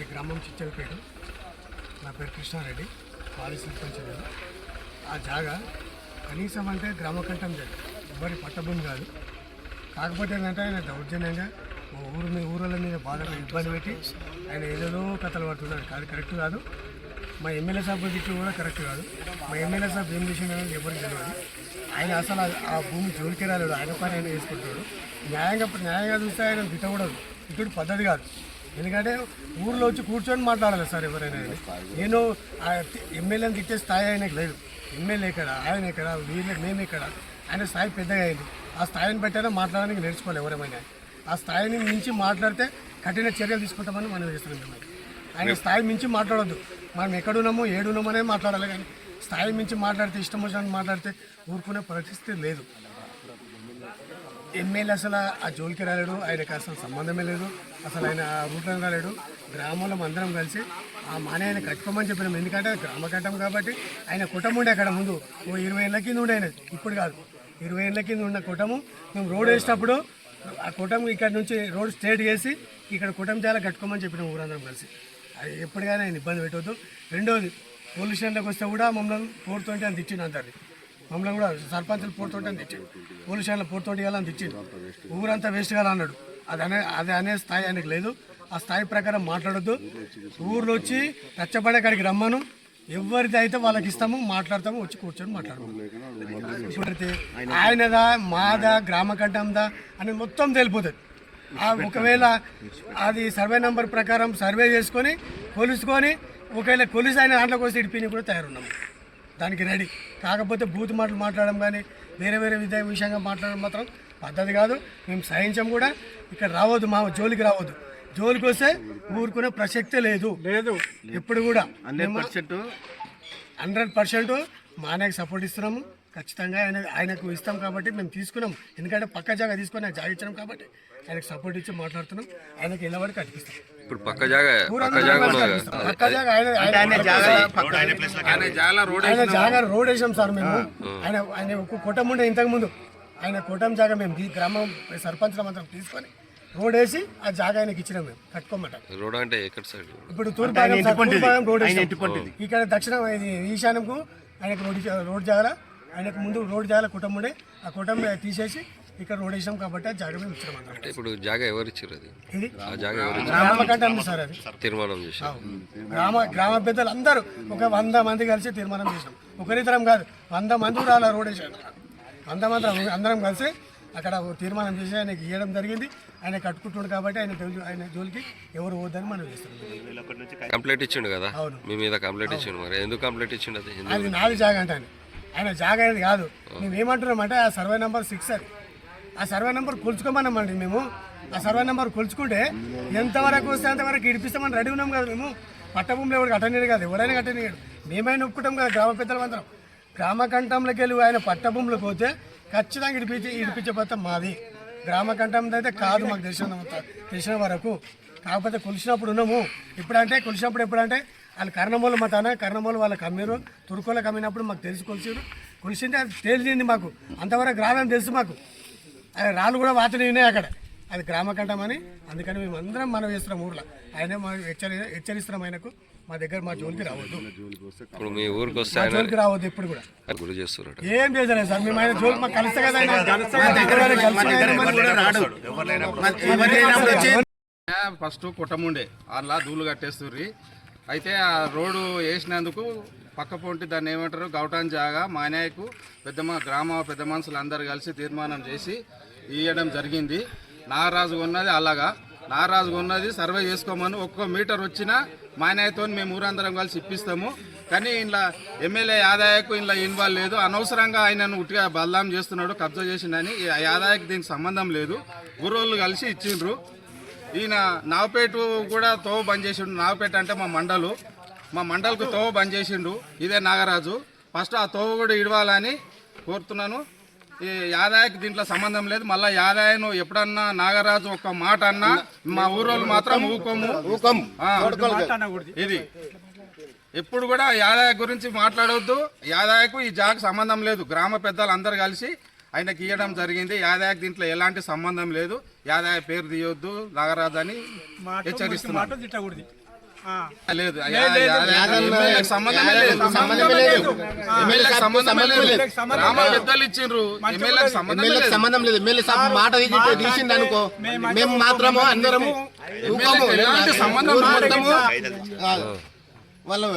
మాది గ్రామం చిచ్చలపేట నా పేరు కృష్ణారెడ్డి మాది సర్పంచ్ ఆ జాగా కనీసం అంటే గ్రామకంఠం జాగా ఎవరి పట్టభూమి కాదు. కాకపోతే ఏంటంటే ఆయన దౌర్జన్యంగా మా ఊరు మీ ఊరుల మీద బాధగా ఇబ్బంది పెట్టి ఆయన ఏదేదో కథలు పడుతున్నాడు. కాదు కరెక్ట్ కాదు. మా ఎమ్మెల్యే సాబ్ తిట్టు కూడా కరెక్ట్ కాదు. మా ఎమ్మెల్యే సాబ్ ఏం చేసిండని ఎవరికి తెలియదు. ఆయన అసలు ఆ- ఆ భూమి జోలికి రాలేడు ఆయన పని ఆయన వేసుకుంటాడు న్యాయంగా న్యాయంగా చూస్తే ఆయన తిట్టకూడదు ఇటు పద్ధతి కాదు. ఎందుకంటే ఊర్లో వచ్చి కూర్చొని మాట్లాడాలి సార్ ఎవరైనా నేను ఎమ్మెల్యేని తిట్టే స్థాయి ఆయనకు లేదు. ఎమ్మెల్యే ఇక్కడ ఆయన ఎక్కడ వీళ్ళు మేము ఇక్కడ. ఆయన స్థాయి పెద్దగా అయింది. ఆ స్థాయిని పెట్టైనా మాట్లాడడానికి నేర్చుకోవాలి ఎవరేమైనా ఆ స్థాయిని మించి మాట్లాడితే కఠిన చర్యలు తీసుకుంటామని మనం చేస్తున్నాం మేము. ఆయన స్థాయి మించి మాట్లాడొద్దు. మనం ఎక్కడున్నామో ఏడున్నామనే మాట్లాడాలి కానీ స్థాయి మించి మాట్లాడితే ఇష్టం వచ్చినట్టు మాట్లాడితే ఊరుకునే పరిస్థితి లేదు. ఎమ్మెల్యే అసలు ఆ జోలికి రాలేడు ఆయనకు అసలు సంబంధమే లేదు. అసలు ఆయన ఆ రూట్లో రాలేడు. గ్రామంలో అందరం కలిసి ఆ మానే ఆయన కట్టుకోమని చెప్పినాం. ఎందుకంటే గ్రామ కట్టం కాబట్టి ఆయన కుటుంబం ఉండే అక్కడ ముందు. ఓ ఇరవై ఏళ్ళ కింద ఉండే ఆయన. ఇప్పుడు కాదు. ఇరవై ఏళ్ళ కింద ఉన్న కుటుంబం. మేము రోడ్ వేసేటప్పుడు ఆ కుటుంబం ఇక్కడ నుంచి రోడ్ స్ట్రేట్ చేసి ఇక్కడ కుటుంబం చాలా కట్టుకోమని చెప్పినాం ఊరందరం కలిసి. అది ఎప్పటికైనా ఆయన ఇబ్బంది పెట్టవద్దు రెండోది పోలీస్ స్టేషన్లోకి వస్తే కూడా మమ్మల్ని కోరుతుంటే అని తిట్టిన అంటారు మమ్మల్ని కూడా సర్పంచులు పోర్తోటి అని తిట్టిండు పోలీస్ స్టేషన్లో పోర్తోటి అని తిట్టిండు. ఊరంతా వేస్ట్ కాదు అన్నాడు. అది అనే అది అనే స్థాయి ఆయనకు లేదు. ఆ స్థాయి ప్రకారం మాట్లాడొద్దు. ఊర్లో వచ్చి రచ్చబడే కాడికి రమ్మను. ఎవరిది అయితే వాళ్ళకి ఇస్తాము మాట్లాడతాము వచ్చి కూర్చొని మాట్లాడతాము ఆయనదా మాదా గ్రామ కట్టందా అని మొత్తం తెలిపోతుంది. ఒకవేళ అది సర్వే నెంబర్ ప్రకారం సర్వే చేసుకొని కొలుసుకొని ఒకవేళ కొలిసి ఆయన దాంట్లోకి కోసం ఇడిపిని కూడా తయారున్నాము. దానికి రెడీ. కాకపోతే బూత్ మాటలు మాట్లాడడం కానీ వేరే వేరే విధ విషయంగా మాట్లాడడం మాత్రం పద్ధతి కాదు. మేము సహించం కూడా. ఇక్కడ రావద్దు మా జోలికి రావద్దు. జోలికి వస్తే ఊరుకునే ప్రసక్తే లేదు. లేదు. ఎప్పుడు కూడా. Hundred percent. హండ్రెడ్ పర్సెంట్ మా ఆయనకు సపోర్ట్ ఇస్తున్నాము. ఖచ్చితంగా ఆయన ఆయనకు ఇస్తాం కాబట్టి మేము తీసుకున్నాం. ఎందుకంటే పక్క జాగా తీసుకొని ఆయన జాగా ఇచ్చినాం కాబట్టి ఆయనకు సపోర్ట్ ఇచ్చి మాట్లాడుతున్నాం. ఆయనకి నిలబడి కట్టిస్తాం ఇప్పుడు పక్క జాగా పక్క జాగా. పక్క జాగా ఆయన ఆయన ఆయన జాగా రోడ్ వేసాం సార్ మేము. ఆయన ఆయన కుటుంబం ఉండే ఇంతకు ముందు. ఆయన కుటుంబం జాగా మేము ఈ గ్రామం సర్పంచ్ మాత్రం తీసుకొని రోడ్ వేసి ఆ జాగా ఆయనకి ఇచ్చినాం మేము. కట్టుకోమంట రోడ్ అంటే ఎక్కడ సైడ్ ఇప్పుడు తూర్పు రోడ్ వేసాం. ఇక్కడ దక్షిణం ఇది ఈశాన్యంకు ఆయనకు రోడ్ ఇచ్చా- రోడ్ జాగల ఆయనకు ముందు రోడ్ జాగల కుటుంబం ఉండే. ఆ కుటుంబం తీసేసి ఇక్కడ రోడ్ వేసాం కాబట్టి ఆ జాగా మేము. అంటే ఇప్పుడు జాగా ఎవరు ఇచ్చారు అది? ఇది ఆ జాగా ఎవరు గ్రామ కట్టం సార్ అది. తీర్మానం చేశారు. గ్రామ గ్రామ పెద్దలు అందరూ ఒక వంద మంది కలిసి తీర్మానం చేసినాం ఒకరిద్దరం కాదు వంద మంది కూడా అలా రోడ్ వేసాడు వంద మంది అందరం కలిసి అక్కడ ఓ తీర్మానం చేసి ఆయనకి ఇవ్వడం జరిగింది. ఆయన కట్టుకుంటున్నాడు కాబట్టి ఆయన జోలి- ఆయన జోలికి ఎవరు పోద్దని మనం చేస్తున్నాం. కంప్లైంట్ ఇచ్చిండు కదా? అవును. మీ మీద కంప్లైంట్ ఇచ్చిండు మరి. ఎందుకు కంప్లైంట్ ఇచ్చిండు అది? ఎందుకు? అది నాది జాగా అంటే ఆయన. ఆయన జాగా అనేది కాదు మేమేమంటున్నామంటే ఆ సర్వే నెంబర్ సిక్స్ అది. ఆ సర్వే నెంబర్ కొలుచుకోమన్నామండి మేము. ఆ సర్వే నెంబర్ కొలుచుకుంటే ఎంతవరకు వస్తే అంతవరకు ఇడిపిస్తామని రెడీ ఉన్నాం కదా మేము. పట్టభూమిలో ఎవరు కట్టనీడు కాదు ఎవరైనా కట్టనీయడు మేమైనా ఒప్పుకుంటాం కదా గ్రామ పెద్దలు అందరం గ్రామకంఠంలోకి వెళ్ళి ఆయన పట్టభూమిలోకి పోతే ఖచ్చితంగా ఇడిపించి ఇడిపించే పత్రం మాది గ్రామకంఠం అయితే కాదు మాకు తెలిసిన తెలిసిన వరకు. కాకపోతే కొలిసినప్పుడు ఉన్నాము. ఇప్పుడంటే కొలిసినప్పుడు ఎప్పుడంటే వాళ్ళు కర్ణమూలు మా తాన కర్ణమూలు వాళ్ళకి అమ్మారు తురుకోలకు అమ్మినప్పుడు మాకు తెలిసి కొలిసారు కొలిసింది అది తేలింది మాకు. అంతవరకు రాదని తెలుసు మాకు. అది రాళ్ళు కూడా వాతనే ఉన్నాయి అక్కడ. అది గ్రామ కంఠమని అందుకని మేము అందరం మనం వేస్తున్నాం ఊర్లో. ఆయన మా హెచ్చరి హెచ్చరిస్తున్నాం ఆయనకు. మా దగ్గర మా జోలికి రావద్దు. ఇప్పుడు మీ ఊరికి వస్తే మా జోలికి రావద్దు ఎప్పుడు కూడా. గురి చేస్తున్నట్టు ఏం చేసలేదు సార్? మేము ఆయన జోలికి మాకు కలిస్తే కదా ఆయన. ఆయన మరి- ఫస్ట్ కుట్టముండే అలా ధూళి కట్టేస్తుర్రి. అయితే ఆ రోడ్డు వేసినందుకు పక్క పొంటి దాన్ని ఏమంటారు? గౌటాన్ జాగా మానాయకు పెద్ద గ్రామ పెద్ద మనుషులు అందరు కలిసి తీర్మానం చేసి ఇవ్వడం జరిగింది. నాగరాజు ఉన్నది అలాగా. నాగరాజు ఉన్నది సర్వే చేసుకోమని. ఒక్క మీటర్ వచ్చినా మానాయతో మేము ఊరందరం కలిసి ఇప్పిస్తాము. కానీ ఇలా ఎమ్మెల్యే యాదాయకు ఇలా ఇన్వాల్వ్ లేదు. అనవసరంగా ఆయనను ఉట్టిగా బదలాం చేస్తున్నాడు కబ్జా చేసిండని ఆ యాదాయకు దీనికి సంబంధం లేదు. గురువులు కలిసి ఇచ్చిండ్రు. ఈయన నావపేట కూడా తోవ బంద్ చేసిండు. నావపేట అంటే మా మండలు. మా మండలకు తోవ బంద్ చేసిండు. ఇదే నాగరాజు. ఫస్ట్ ఆ తోవ కూడా ఇడవాలని కోరుతున్నాను. ఈ యాదాయకి దీంట్లో సంబంధం లేదు. మళ్ళీ యాదాయను ఎప్పుడన్నా నాగరాజు ఒక మాట అన్నా మా ఊరోళ్ళు మాత్రం ఊకోము. ఊకము. ఇది. ఎప్పుడు కూడా యాదాయ గురించి మాట్లాడవద్దు యాదాయకు ఈ జాగకు సంబంధం లేదు. గ్రామ పెద్దలు అందరు కలిసి ఆయనకి ఇవ్వడం జరిగింది. యాదాయకు దీంట్లో ఎలాంటి సంబంధం లేదు. యాదాయ పేరు తీయొద్దు నాగరాజు అని హెచ్చరిస్తున్నాం. లేదు. సంబంధమే లేదు. సంబంధమే లేదు. గ్రామ పెద్దలు ఇచ్చిండ్రు. సంబంధం లేదు. ఎమ్మెల్యే మాట తీసి తీసింది అనుకో. మేము మాత్రము అందరము సంబంధం. మొత్తము, వాళ్ళు